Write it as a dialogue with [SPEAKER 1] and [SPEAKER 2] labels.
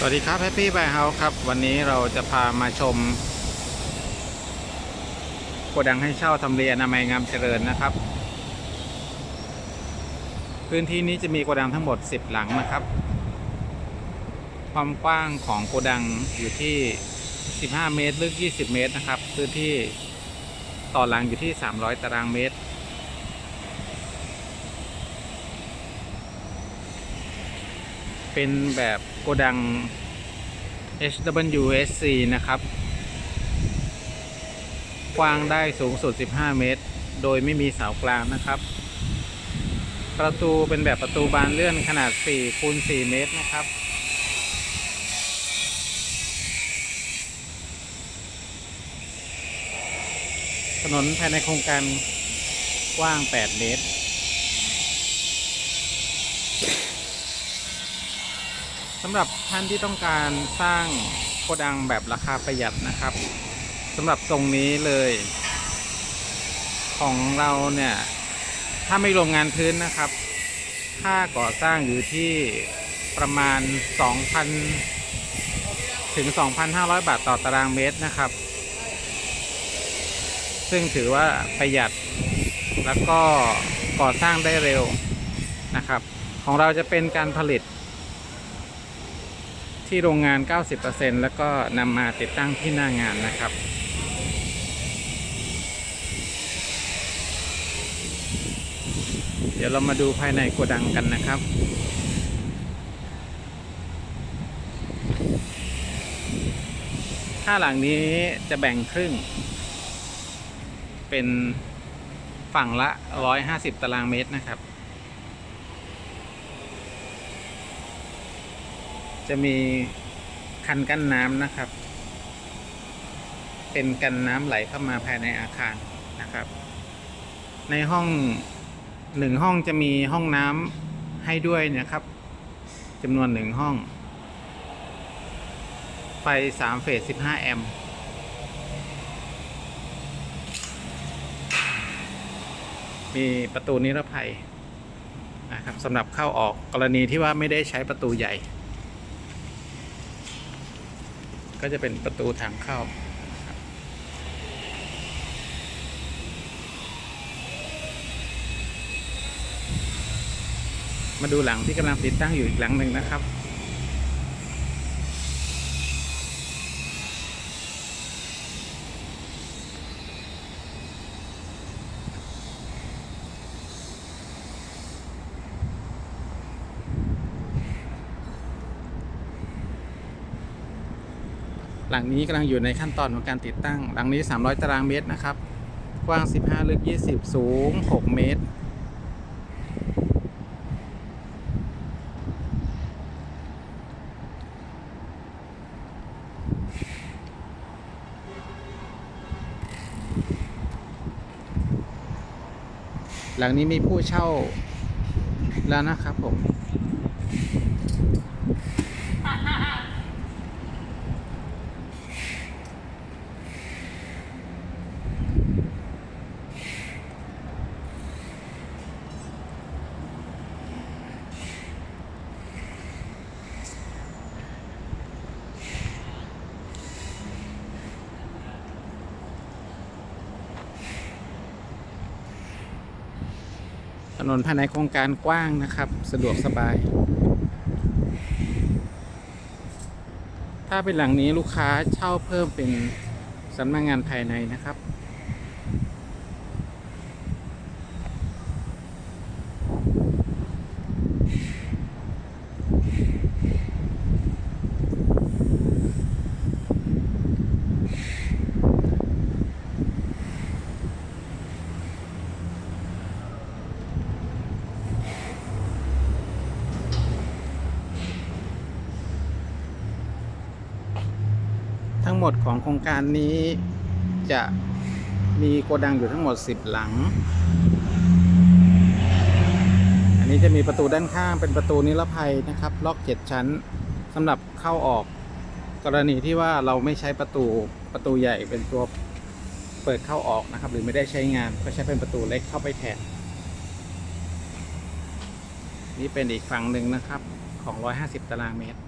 [SPEAKER 1] สวัสดีครับแฮปปี้บายเฮาส์ครับ วันนี้เราจะพามาชมโกดังให้เช่าทำเลอนามัยงามเจริญนะครับ พื้นที่นี้จะมีโกดังทั้งหมด 10 หลังนะครับ ความกว้างของโกดังอยู่ที่ 15 เมตรลึก 20 เมตรนะครับ พื้นที่ต่อหลังอยู่ที่ 300 ตารางเมตร เป็นแบบโกดัง HWSC นะครับ กว้างได้สูงสุด 15 เมตร โดยไม่มีเสากลางนะครับ ประตูเป็นแบบประตูบานเลื่อนขนาด4คูณ4เมตรนะครับ ถนนภายในโครงการกว้าง 8 เมตร สำหรับท่านที่ต้องการสร้างโกดังแบบราคาประหยัดนะครับสำหรับทรงนี้เลย ของเราเนี่ย ถ้าไม่รวมงานพื้นนะครับ ค่าก่อสร้างอยู่ที่ประมาณ 2,000 ถึง 2,500 บาทต่อตารางเมตรนะครับ ซึ่งถือว่าประหยัดแล้วก็ก่อสร้างได้เร็วนะครับ ของเราจะเป็นการผลิต ที่โรงงาน 90%แล้วก็นำมาติดตั้งที่หน้างานนะครับ เดี๋ยวเรามาดูภายในโกดังกันนะครับถ้าหลังนี้จะแบ่งครึ่ง เป็นฝั่งละ 150 ตารางเมตรนะครับ จะมีคันกั้นน้ำนะครับ เป็นกันน้ำไหลเข้ามาภายในอาคารนะครับ ในห้องหนึ่งห้องจะมีห้องน้ำให้ด้วยนะครับจำนวนหนึ่งห้อง ไฟสามเฟส15แอมป์มีประตูนิรภัยนะครับสำหรับเข้าออกกรณีที่ว่าไม่ได้ใช้ประตูใหญ่ ก็จะเป็นประตูทางเข้าครับมาดูหลังที่กำลังติดตั้งอยู่อีกหลังหนึ่งนะครับ หลังนี้กำลังอยู่ในขั้นตอนของการติดตั้ง หลังนี้ 300 ตารางเมตรนะครับ กว้าง 15 ลึก 20 สูง 6 เมตร หลังนี้มีผู้เช่าแล้วนะครับผม ถนนภายในโครงการกว้างนะครับ สะดวกสบาย ถ้าเป็นหลังนี้ลูกค้าเช่าเพิ่มเป็นสำนักงงานภายในนะครับ ทั้งหมดของโครงการนี้จะมีโกดังอยู่ทั้งหมด 10 หลัง อันนี้จะมีประตูด้านข้างเป็นประตูนิรภัยนะครับ ล็อกเจ็ดชั้นสำหรับเข้าออกกรณีที่ว่าเราไม่ใช้ประตูประตูใหญ่เป็นตัวเปิดเข้าออกนะครับ หรือไม่ได้ใช้งานก็ใช้เป็นประตูเล็กเข้าไปแทนนี่เป็นอีกฝั่งหนึ่งนะครับของ 150 ตารางเมตร